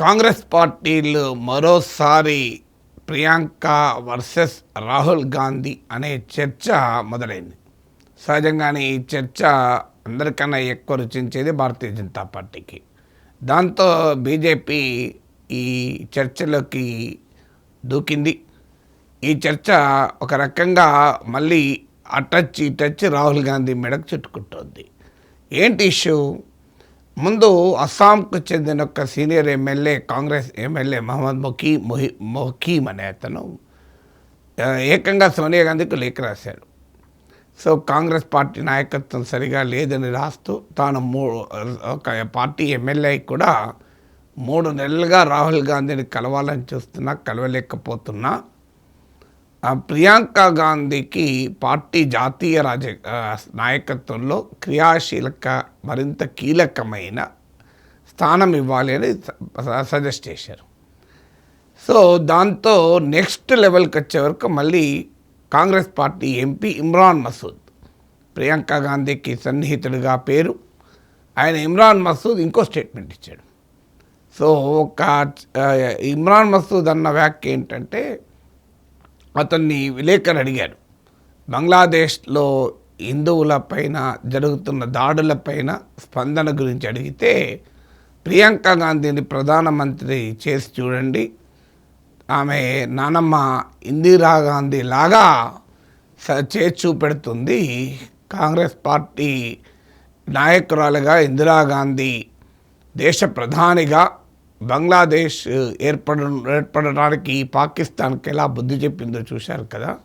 కాంగ్రెస్ పార్టీలు మరోసారి ప్రియాంక వర్సెస్ రాహుల్ గాంధీ అనే చర్చ మొదలైంది. సహజంగానే ఈ చర్చ అందరికన్నా ఎక్కువ రుచించేది భారతీయ జనతా పార్టీకి. దాంతో బీజేపీ ఈ చర్చలోకి దూకింది. ఈ చర్చ ఒక రకంగా మళ్ళీ అటచ్ ఇటచ్ రాహుల్ గాంధీ మెడకు చుట్టుకుంటోంది. ఏంటి ఇష్యూ? ముందు అస్సాంకు చెందిన ఒక senior MLA Congress MLA Mohammed మొకీ మొహి మొహీమ్ అనే అతను ఏకంగా సోనియా గాంధీకి లేఖ రాశాడు. సో కాంగ్రెస్ పార్టీ నాయకత్వం సరిగా లేదని రాస్తూ తాను మూడు ఒక పార్టీ ఎమ్మెల్యే కూడా మూడు నెలలుగా రాహుల్ గాంధీని కలవాలని చూస్తున్నా కలవలేకపోతున్నా. ప్రియాంక గాంధీకి పార్టీ జాతీయ రాజ నాయకత్వంలో క్రియాశీలక మరింత కీలకమైన స్థానం ఇవ్వాలి అని సజెస్ట్ చేశారు. సో దాంతో నెక్స్ట్ లెవెల్కి వచ్చే వరకు మళ్ళీ Congress party MP Imran Masood Priyanka గాంధీకి సన్నిహితుడిగా పేరు. ఆయన ఇమ్రాన్ మసూద్ ఇంకో స్టేట్మెంట్ ఇచ్చాడు. సో ఒక ఇమ్రాన్ మసూద్ అన్న వ్యాఖ్య ఏంటంటే అతన్ని విలేకరు అడిగాడు బంగ్లాదేశ్లో హిందువులపైన జరుగుతున్న దాడులపైన స్పందన గురించి అడిగితే ప్రియాంక గాంధీని ప్రధానమంత్రి చేసి చూడండి ఆమె నానమ్మ ఇందిరా గాంధీ లాగా స- చేసి చూపెడుతుంది కాంగ్రెస్ పార్టీ నాయకురాలుగా ఇందిరాగాంధీ దేశ ప్రధానిగా బంగ్లాదేశ్ ఏర్పడ ఏర్పడడానికి పాకిస్తాన్కి ఎలా బుద్ధి చెప్పిందో చూశారు కదా.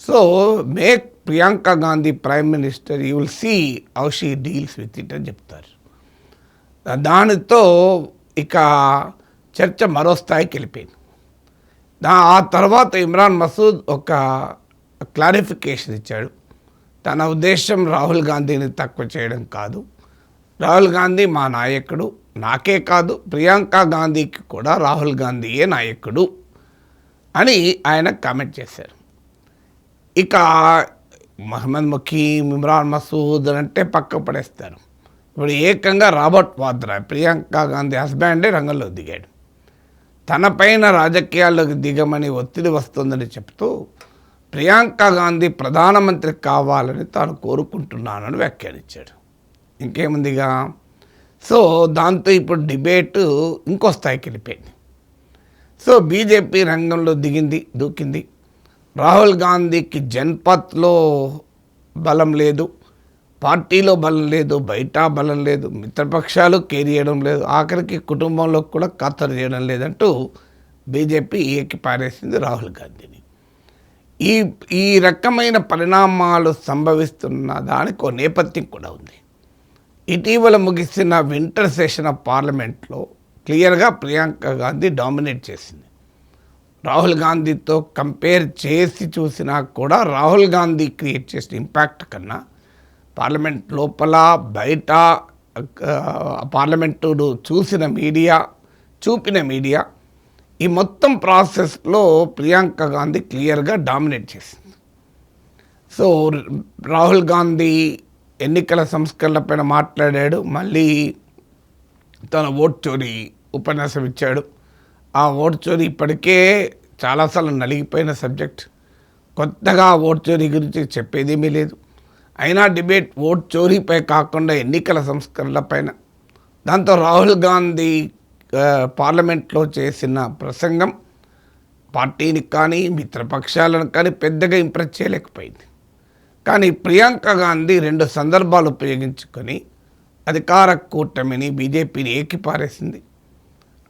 So make Priyanka Gandhi prime minister you will see how she deals with it అని చెప్తారు. దానితో ఇక చర్చ మరో స్థాయికి వెళ్ళిపోయింది. దా ఆ తర్వాత ఇమ్రాన్ మసూద్ ఒక క్లారిఫికేషన్ ఇచ్చాడు. తన ఉద్దేశం రాహుల్ గాంధీని తక్కువ చేయడం కాదు. రాహుల్ గాంధీ మా నాయకుడు. నాకే కాదు ప్రియాంక గాంధీకి కూడా రాహుల్ గాంధీయే నాయకుడు అని ఆయన కామెంట్ చేశారు. ఇక మహమ్మద్ ముఖీమ్ ఇమ్రాన్ మసూద్ అంటే పక్క పడేస్తారు. ఇప్పుడు ఏకంగా రాబర్ట్ వాద్రా ప్రియాంక గాంధీ హస్బెండే రంగంలో దిగాడు. తన పైన రాజకీయాల్లోకి దిగమని ఒత్తిడి వస్తుందని చెప్తూ ప్రియాంక గాంధీ ప్రధానమంత్రి కావాలని తాను కోరుకుంటున్నానని వ్యాఖ్యానించాడు. ఇంకేముందిగా? సో దాంతో ఇప్పుడు డిబేట్ ఇంకో స్థాయికి వెళ్ళిపోయింది. సో బీజేపీ రంగంలో దిగింది దూకింది. రాహుల్ గాంధీకి జన్పత్లో బలం లేదు పార్టీలో బలం లేదు బయట బలం లేదు మిత్రపక్షాలు కేర్ చేయడం లేదు ఆఖరికి కుటుంబంలో కూడా ఖాతరు చేయడం లేదంటూ బీజేపీ ఏకి పారేసింది రాహుల్ గాంధీని. ఈ ఈ రకమైన పరిణామాలు సంభవిస్తున్న దానికి ఒక నేపథ్యం కూడా ఉంది. ఇటీవల ముగిసిన వింటర్ సెషన్ ఆఫ్ పార్లమెంట్లో క్లియర్గా ప్రియాంక గాంధీ డామినేట్ చేసింది. రాహుల్ గాంధీతో కంపేర్ చేసి చూసినా కూడా రాహుల్ గాంధీ క్రియేట్ చేసిన ఇంపాక్ట్ కన్నా పార్లమెంట్ లోపల బయట పార్లమెంటుడు పార్లమెంటు చూసిన మీడియా చూపిన మీడియా ఈ మొత్తం ప్రాసెస్లో ప్రియాంక గాంధీ క్లియర్గా డామినేట్ చేసింది. సో రాహుల్ గాంధీ ఎన్నికల సంస్కరణలపైన మాట్లాడాడు. మళ్ళీ తన ఓట్ చోరీ ఉపన్యాసం ఇచ్చాడు. ఆ ఓట్ చోరీ ఇప్పటికే చాలాసార్లు నలిగిపోయిన సబ్జెక్ట్. కొత్తగా ఓట్ చోరీ గురించి చెప్పేదేమీ లేదు. అయినా డిబేట్ ఓట్ చోరీపై కాకుండా ఎన్నికల సంస్కరణలపైన దాంతో రాహుల్ గాంధీ పార్లమెంట్లో చేసిన ప్రసంగం పార్టీని కానీ మిత్రపక్షాలను కానీ పెద్దగా ఇంప్రెస్ చేయలేకపోయింది. కానీ ప్రియాంక గాంధీ రెండు సందర్భాలు ఉపయోగించుకొని అధికార కూటమిని బీజేపీని ఏకిపారేసింది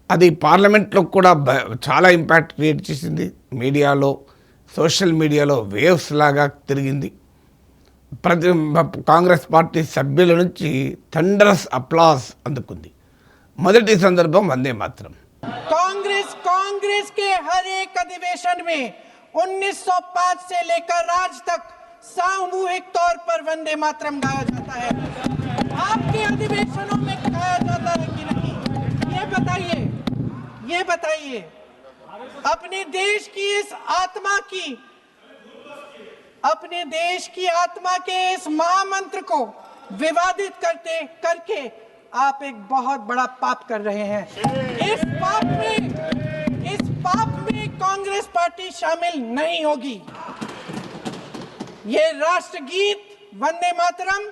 అది పార్లమెంట్లో కూడా బ- చాలా ఇంపాక్ట్ క్రియేట్ చేసింది మీడియాలో సోషల్ మీడియాలో వేవ్స్ లాగా తిరిగింది ప్రతి కాంగ్రెస్ పార్టీ సభ్యుల నుంచి థండరస్ అప్లాస్ అందుకుంది మొదటి సందర్భం వందే మాత్రం कांग्रेस कांग्रेस के हर एक अधिवेशन में 1905 से लेकर आज तक सामूहिक तौर पर वंदे मातरम गाया जाता है। आपके अधिवेशनों में गाया जाता है कि नहीं? ये बताइए ये बताइए, अपने देश की इस आत्मा की, अपने देश की आत्मा के इस महामंत्र को विवादित करते, करके आप एक बहुत बड़ा पाप कर रहे हैं। इस पाप में, इस पाप में कांग्रेस पार्टी शामिल नहीं होगी। ये राष्ट्रगीत वंदे मातरम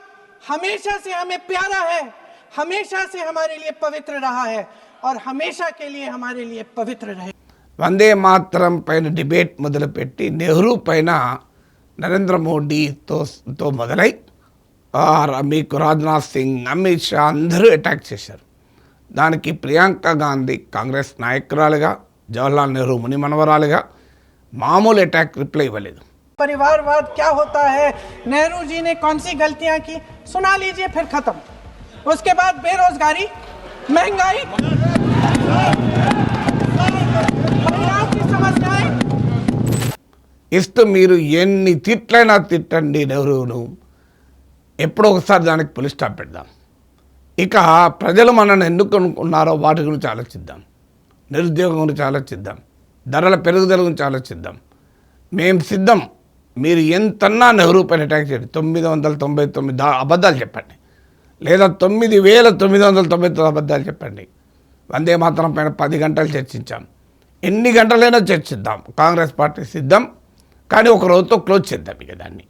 हमेशा से हमें प्यारा है हमेशा से हमारे लिए पवित्र रहा है और हमेशा के लिए हमारे लिए पवित्र रहे వందే మాత్రం పైన డిబేట్ మొదలుపెట్టి నెహ్రూ పైన నరేంద్ర మోడీతో తో మొదలై ఆ ర- మీకు రాజ్నాథ్ సింగ్ అమిత్ షా అందరూ అటాక్ చేశారు దానికి ప్రియాంక గాంధీ కాంగ్రెస్ నాయకురాలుగా జవహర్లాల్ నెహ్రూ ముని మనవరాలుగా మామూలు అటాక్ రిప్లై ఇవ్వలేదు परिवारवाद क्या होता है नेहरू जी ने कौन सी गलतियां की सुना लीजिए फिर खत्म उसके बाद बेरोजगारी महंगाई महिलाओं की समस्याएं ఇస్తూ మీరు ఎన్ని తిట్లైనా తిట్టండి నెహ్రూను ఎప్పుడో ఒకసారి దానికి పులి స్టాప్ పెడదాం ఇక ప్రజలు మనల్ని ఎందుకు అనుకున్నారో వాటి గురించి ఆలోచిద్దాం నిరుద్యోగం గురించి ఆలోచిద్దాం ధరల పెరుగుదల గురించి ఆలోచిద్దాం మేము సిద్ధం మీరు ఎంతన్నా నెహ్రూ పైన అటాక్ చేయండి. తొమ్మిది వందల తొంభై తొమ్మిది దా- అబద్ధాలు చెప్పండి. లేదా తొమ్మిది వేల తొమ్మిది వందల తొంభై తొమ్మిది అబద్ధాలు చెప్పండి. వందే మాత్రం పైన పది గంటలు చర్చించాం. ఎన్ని గంటలైనా చర్చిద్దాం. కాంగ్రెస్ పార్టీ సిద్ధం. కానీ ఒక రోజుతో క్లోజ్ చేద్దాం ఇక దాన్ని.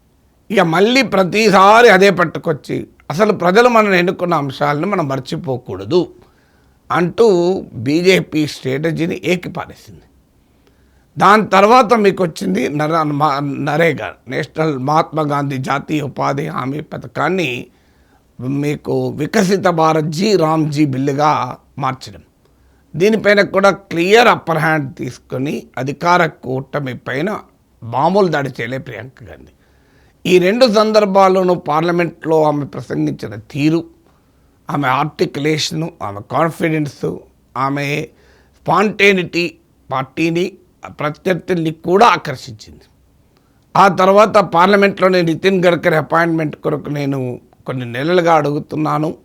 ఇక మళ్ళీ ప్రతిసారి అదే పట్టుకొచ్చి అసలు ప్రజలు మనం ఎన్నుకున్న అంశాలను మనం మర్చిపోకూడదు అంటూ బీజేపీ స్ట్రాటజీని ఏకిపారేసింది. దాని తర్వాత మీకు వచ్చింది నర మా- నరేగా నేషనల్ మహాత్మా గాంధీ జాతీయ ఉపాధి హామీ పథకాన్ని మీకు వికసిత భారత్ జీ రామ్జీ బిల్లుగా మార్చడం. దీనిపైన కూడా క్లియర్ అప్పర్ హ్యాండ్ తీసుకొని అధికార కూటమి పైన మామూలు దాడి చేయలే ప్రియాంక గాంధీ. ఈ రెండు సందర్భాల్లోనూ పార్లమెంట్లో ఆమె ప్రసంగించిన తీరు ఆమె ఆర్టికులేషను ఆమె కాన్ఫిడెన్సు ఆమె స్పాంటేనిటీ పార్టీని ప్రత్యర్థుల్ని కూడా ఆకర్షించింది. ఆ తర్వాత పార్లమెంట్లోనే నితిన్ గడ్కరీ అపాయింట్మెంట్ కొరకు నేను కొన్ని నెలలుగా అడుగుతున్నాను.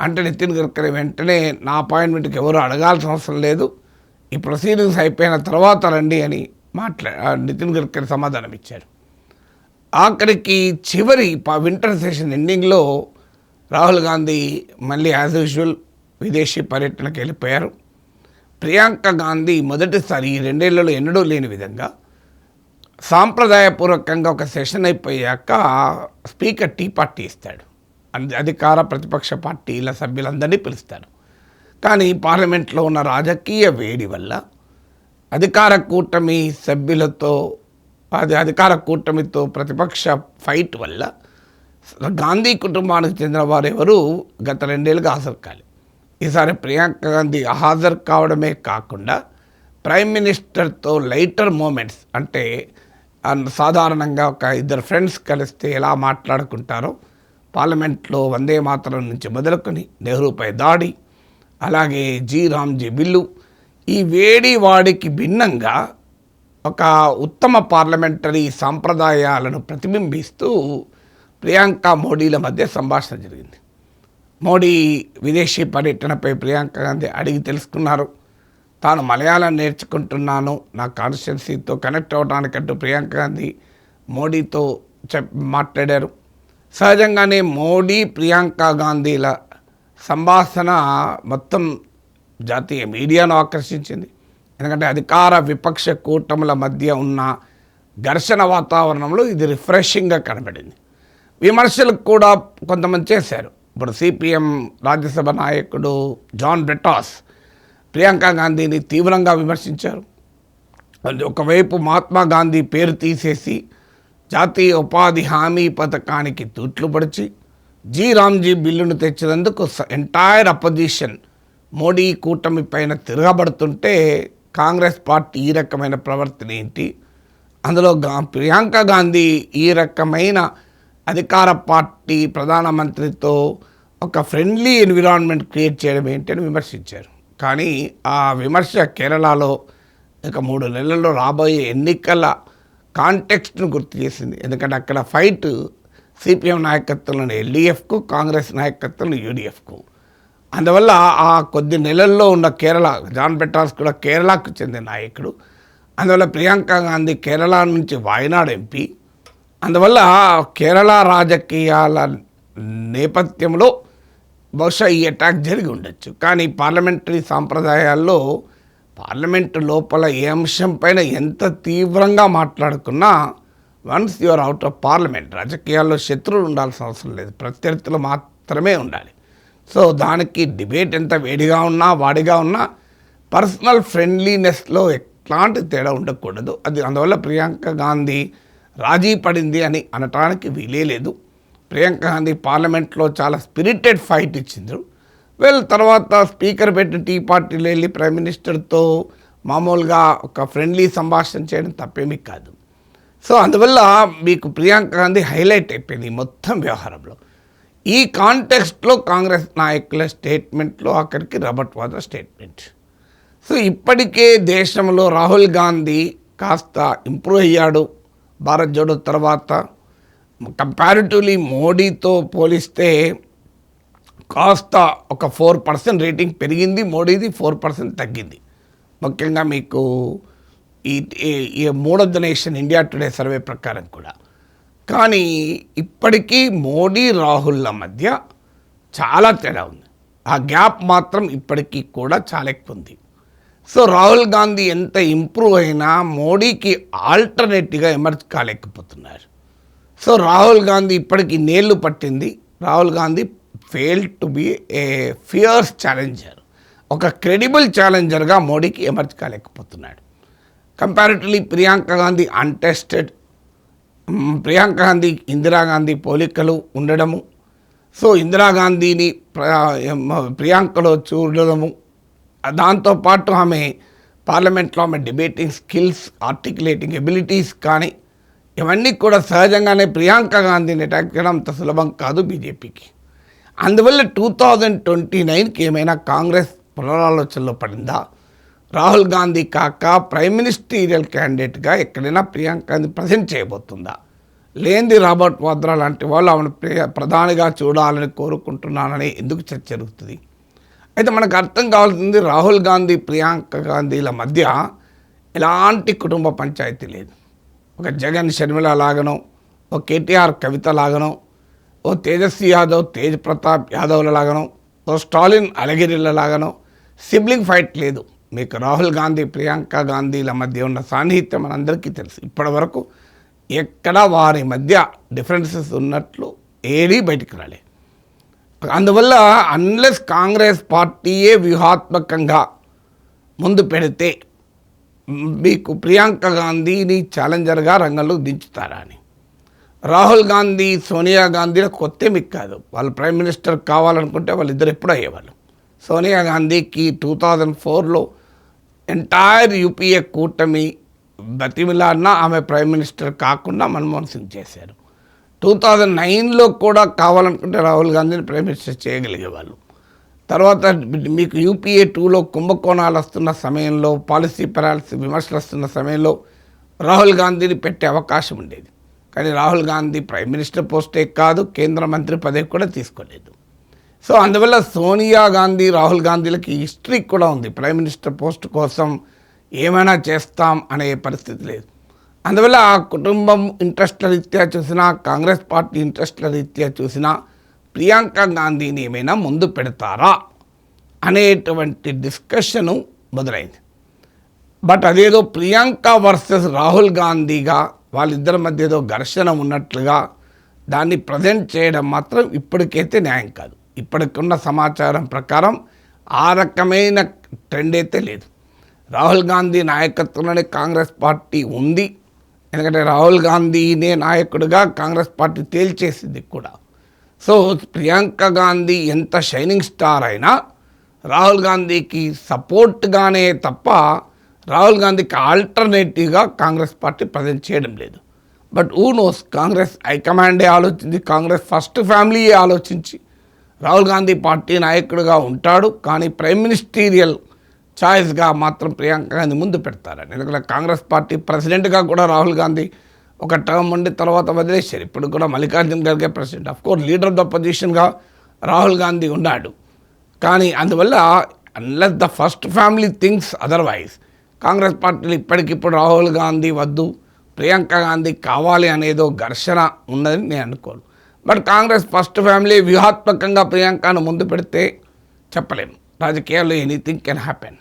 అంటే నితిన్ గడ్కరీ వెంటనే నా అపాయింట్మెంట్కి ఎవరు అడగాల్సిన అవసరం లేదు. ఈ ప్రొసీడింగ్స్ అయిపోయిన తర్వాత రండి అని మాట్లా ఆ, నితిన్ గడ్కరీ సమాధానం ఇచ్చారు. ఆఖరికి చివరి వింటర్ సెషన్ ఎండింగ్లో రాహుల్ గాంధీ మళ్ళీ యాజ్ యూజువల్ విదేశీ పర్యటనకు వెళ్ళిపోయారు. ప్రియాంక గాంధీ మొదటిసారి ఈ రెండేళ్ళలో ఎన్నడూ లేని విధంగా సాంప్రదాయపూర్వకంగా ఒక సెషన్ అయిపోయాక స్పీకర్ టీ పార్టీ ఇస్తాడు. అధికార ప్రతిపక్ష పార్టీల సభ్యులందరినీ పిలుస్తాడు కానీ పార్లమెంట్లో ఉన్న రాజకీయ వేడి వల్ల అధికార కూటమి సభ్యులతో అది అధికార కూటమితో ప్రతిపక్ష ఫైట్ వల్ల గాంధీ కుటుంబానికి చెందిన వారెవరూ గత రెండేళ్ళుగా హాజరు కాలేదు. ఈసారి ప్రియాంక గాంధీ హాజరు కావడమే కాకుండా ప్రైమ్ మినిస్టర్తో లైటర్ మూమెంట్స్ అంటే సాధారణంగా ఒక ఇద్దరు ఫ్రెండ్స్ కలిస్తే ఎలా మాట్లాడుకుంటారో పార్లమెంట్లో వందే మాతరం నుంచి మొదలుకొని నెహ్రూపై దాడి అలాగే జీ రామ్జీ బిల్లు ఈ వేడి వాడికి భిన్నంగా ఒక ఉత్తమ పార్లమెంటరీ సాంప్రదాయాలను ప్రతిబింబిస్తూ ప్రియాంక మోడీల మధ్య సంభాషణ జరిగింది. మోడీ విదేశీ పర్యటనపై ప్రియాంక గాంధీ అడిగి తెలుసుకున్నారు. తాను మలయాళం నేర్చుకుంటున్నాను. నా కాన్స్టిట్యున్సీతో కనెక్ట్ అవడానికంటూ ప్రియాంక గాంధీ మోడీతో చెప్ మాట్లాడారు. సహజంగానే మోడీ ప్రియాంక గాంధీల సంభాషణ మొత్తం జాతీయ మీడియాను ఆకర్షించింది. ఎందుకంటే అధికార విపక్ష కూటముల మధ్య ఉన్న ఘర్షణ వాతావరణంలో ఇది రిఫ్రెషింగ్గా కనబడింది. విమర్శలకు కూడా కొంతమంది చేశారు. ఇప్పుడు సిపిఎం రాజ్యసభ నాయకుడు జాన్ బ్రిటాస్ ప్రియాంక గాంధీని తీవ్రంగా విమర్శించారు. అది ఒకవైపు మహాత్మా గాంధీ పేరు తీసేసి జాతీయ ఉపాధి హామీ పథకానికి తూట్లు పడిచి జీ రామ్జీ బిల్లును తెచ్చినందుకు ఎంటైర్ అపోజిషన్ మోడీ కూటమి పైన తిరగబడుతుంటే కాంగ్రెస్ పార్టీ ఈ రకమైన ప్రవర్తన ఏంటి? అందులో గా ప్రియాంక గాంధీ ఈ రకమైన అధికార పార్టీ ప్రధానమంత్రితో ఒక ఫ్రెండ్లీ ఎన్విరాన్మెంట్ క్రియేట్ చేయడం ఏంటి అని విమర్శించారు. కానీ ఆ విమర్శ కేరళలో ఇక మూడు నెలల్లో రాబోయే ఎన్నికల కాంటెక్స్ట్ను గుర్తు చేసింది. ఎందుకంటే అక్కడ ఫైట్ సిపిఎం నాయకత్వంలోని ఎల్డీఎఫ్కు కాంగ్రెస్ నాయకత్వంలో యూడిఎఫ్కు అందువల్ల ఆ కొద్ది నెలల్లో ఉన్న కేరళ జాన్ బెట్టాస్ కూడా కేరళకు చెందిన నాయకుడు. అందువల్ల ప్రియాంక గాంధీ కేరళ నుంచి వాయనాడు ఎంపీ. అందువల్ల కేరళ రాజకీయాల నేపథ్యంలో బహుశా ఈ అటాక్ జరిగి ఉండొచ్చు. కానీ పార్లమెంటరీ సాంప్రదాయాల్లో పార్లమెంట్ లోపల ఏ అంశం పైన ఎంత తీవ్రంగా మాట్లాడుకున్నా once you're out of parliament రాజకీయాల్లో శత్రువులు ఉండాల్సిన అవసరం లేదు. ప్రత్యర్థులు మాత్రమే ఉండాలి. సో దానికి డిబేట్ ఎంత వేడిగా ఉన్నా వాడిగా ఉన్నా పర్సనల్ ఫ్రెండ్లీనెస్లో ఎట్లాంటి తేడా ఉండకూడదు. అది అందువల్ల ప్రియాంక గాంధీ రాజీ పడింది అని అనటానికి వీలే లేదు. ప్రియాంక గాంధీ పార్లమెంట్లో చాలా స్పిరిటెడ్ ఫైట్ ఇచ్చిండ్రు. వెల్ తర్వాత స్పీకర్ పెట్టి టీ పార్టీలు వెళ్ళి ప్రైమ్ మినిస్టర్తో మామూలుగా ఒక ఫ్రెండ్లీ సంభాషణ చేయడం తప్పేమీ కాదు. సో అందువల్ల మీకు ప్రియాంక గాంధీ హైలైట్ అయిపోయింది మొత్తం వ్యవహారంలో. ఈ కాంటెక్స్ట్లో కాంగ్రెస్ నాయకుల స్టేట్మెంట్లో అక్కడికి రబర్ట్ వాద్రా స్టేట్మెంట్ సో ఇప్పటికే దేశంలో రాహుల్ గాంధీ కాస్త ఇంప్రూవ్ అయ్యాడు. భారత్ జోడో తర్వాత కంపారిటివ్లీ మోడీతో పోలిస్తే కాస్త ఒక ఫోర్ పర్సెంట్ రేటింగ్ పెరిగింది మోడీది ఫోర్ పర్సెంట్ తగ్గింది. ముఖ్యంగా మీకు ఈ ఈ- ఈ నేషన్ ఇండియా టుడే సర్వే ప్రకారం కూడా. కానీ ఇప్పటికీ మోడీ రాహుల్ల మధ్య చాలా తేడా ఉంది. ఆ గ్యాప్ మాత్రం ఇప్పటికీ కూడా చాలా ఎక్కువ ఉంది. సో రాహుల్ గాంధీ ఎంత ఇంప్రూవ్ అయినా మోడీకి ఆల్టర్నేటివ్గా ఎమర్జ్ కాలేకపోతున్నారు. సో రాహుల్ గాంధీ ఇప్పటికి నేళ్ళు పట్టింది. Rahul Gandhi fail to be a fierce challenger. ఒక క్రెడిబుల్ ఛాలెంజర్గా మోడీకి ఎమర్జ్ కాలేకపోతున్నాడు. Comparatively Priyanka Gandhi untested. ప్రియాంక గాంధీ ఇందిరాగాంధీ పోలికలు ఉండడము. సో ఇందిరాగాంధీని ప్రియాంకలో చూడడము. దాంతోపాటు ఆమె పార్లమెంట్లో ఆమె డిబేటింగ్ స్కిల్స్ ఆర్టికులేటింగ్ ఎబిలిటీస్ కానీ ఇవన్నీ కూడా సహజంగానే ప్రియాంక గాంధీని అటాక్ చేయడం అంత సులభం కాదు బీజేపీకి. అందువల్ల టూ థౌజండ్ ట్వంటీ నైన్కి ఏమైనా కాంగ్రెస్ పునరాలోచనలో పడిందా? రాహుల్ గాంధీ కాక ప్రైమ్ మినిస్టీరియల్ క్యాండిడేట్గా ఎక్కడైనా ప్రియాంక గాంధీ ప్రజెంట్ చేయబోతుందా? లేనిది రాబర్ట్ వాద్రా లాంటి వాళ్ళు ఆమెను ప్రియ ప్రధానిగా చూడాలని కోరుకుంటున్నానని ఎందుకు చర్చ జరుగుతుంది? అయితే మనకు అర్థం కావాల్సింది రాహుల్ గాంధీ ప్రియాంక గాంధీల మధ్య ఎలాంటి కుటుంబ పంచాయతీ లేదు. ఒక జగన్ షర్మిల లాగనో ఓ కేటీఆర్ కవిత లాగనో ఓ తేజస్వి యాదవ్ తేజ్ ప్రతాప్ యాదవ్ల లాగనో ఓ స్టాలిన్ అలగిరిల లాగనో సిబ్లింగ్ ఫైట్ లేదు. మీకు రాహుల్ గాంధీ ప్రియాంక గాంధీల మధ్య ఉన్న సాన్నిహిత్యం మనందరికీ తెలుసు. ఇప్పటి వరకు ఎక్కడ వారి మధ్య డిఫరెన్సెస్ ఉన్నట్లు ఏడీ బయటికి రాలేదు. అందువల్ల అన్లెస్ కాంగ్రెస్ పార్టీయే వ్యూహాత్మకంగా ముందు పెడితే మీకు ప్రియాంక గాంధీని ఛాలెంజర్గా రంగంలో దించుతారా అని. రాహుల్ గాంధీ సోనియా గాంధీల కొత్త మీకు కాదు. వాళ్ళు ప్రైమ్ మినిస్టర్ కావాలనుకుంటే వాళ్ళిద్దరు ఎప్పుడు అయ్యేవాళ్ళు. సోనియా గాంధీకి టూ థౌజండ్ ఫోర్లో ఎంటైర్ యూపీఏ కూటమి బతిమిలాడినా ఆమె ప్రైమ్ మినిస్టర్ కాకుండా మన్మోహన్ సింగ్ చేశారు. టూ థౌజండ్ నైన్లో కూడా కావాలనుకుంటే రాహుల్ గాంధీని ప్రైమ్ మినిస్టర్ చేయగలిగేవాళ్ళు. తర్వాత మీకు యూపీఏ టూలో కుంభకోణాలు వస్తున్న సమయంలో పాలసీ పెరాల్సి విమర్శలు వస్తున్న సమయంలో రాహుల్ గాంధీని పెట్టే అవకాశం ఉండేది. కానీ రాహుల్ గాంధీ ప్రైమ్ మినిస్టర్ పోస్టే కాదు కేంద్ర మంత్రి పదవి కూడా తీసుకోలేదు. సో అందువల్ల సోనియా గాంధీ రాహుల్ గాంధీలకి హిస్టరీ కూడా ఉంది. ప్రైమ్ మినిస్టర్ పోస్ట్ కోసం ఏమైనా చేస్తాం అనే పరిస్థితి లేదు. అందువల్ల ఆ కుటుంబం ఇంట్రెస్ట్ల రీత్యా చూసినా కాంగ్రెస్ పార్టీ ఇంట్రెస్ట్ల రీత్యా చూసినా ప్రియాంక గాంధీని ఏమైనా ముందు పెడతారా అనేటువంటి డిస్కషను మొదలైంది. బట్ అదేదో ప్రియాంక వర్సెస్ రాహుల్ గాంధీగా వాళ్ళిద్దరి మధ్య ఏదో ఘర్షణ ఉన్నట్లుగా దాన్ని ప్రజెంట్ చేయడం మాత్రం ఇప్పటికైతే న్యాయం కాదు. ఇప్పటికున్న సమాచారం ప్రకారం ఆ రకమైన ట్రెండ్ అయితే లేదు. రాహుల్ గాంధీ నాయకత్వంలోనే కాంగ్రెస్ పార్టీ ఉంది. ఎందుకంటే రాహుల్ గాంధీనే నాయకుడిగా కాంగ్రెస్ పార్టీ తేల్చేసింది కూడా. సో ప్రియాంక గాంధీ ఎంత షైనింగ్ స్టార్ అయినా రాహుల్ గాంధీకి సపోర్ట్గానే తప్ప రాహుల్ గాంధీకి ఆల్టర్నేటివ్గా కాంగ్రెస్ పార్టీ ప్రజెంట్ చేయడం లేదు. బట్ ఊ నోస్ కాంగ్రెస్ హైకమాండే ఆలోచించి కాంగ్రెస్ ఫస్ట్ ఫ్యామిలీయే ఆలోచించి రాహుల్ గాంధీ పార్టీ నాయకుడిగా ఉంటాడు. కానీ ప్రైమ్ మినిస్టీరియల్ ఛాయిస్గా మాత్రం ప్రియాంక గాంధీ ముందు పెడతారని. ఎందుకంటే కాంగ్రెస్ పార్టీ ప్రెసిడెంట్గా కూడా రాహుల్ గాంధీ ఒక టర్మ్ ఉండి తర్వాత వదిలేశారు. ఇప్పుడు కూడా Mallikarjuna Kharge president. Of course leader of the పొజిషన్గా Rahul Gandhi ఉన్నాడు. కానీ అందువల్ల unless the first family things otherwise Congress పార్టీలు ఇప్పటికిప్పుడు రాహుల్ గాంధీ వద్దు ప్రియాంక గాంధీ కావాలి అనేదో ఘర్షణ ఉన్నదని నేను అనుకోను. బట్ కాంగ్రెస్ ఫస్ట్ ఫ్యామిలీ వ్యూహాత్మకంగా ప్రియాంకను ముందు పెడితే చెప్పలేము రాజకీయాల్లో ఎనీథింగ్ కెన్ హ్యాపెన్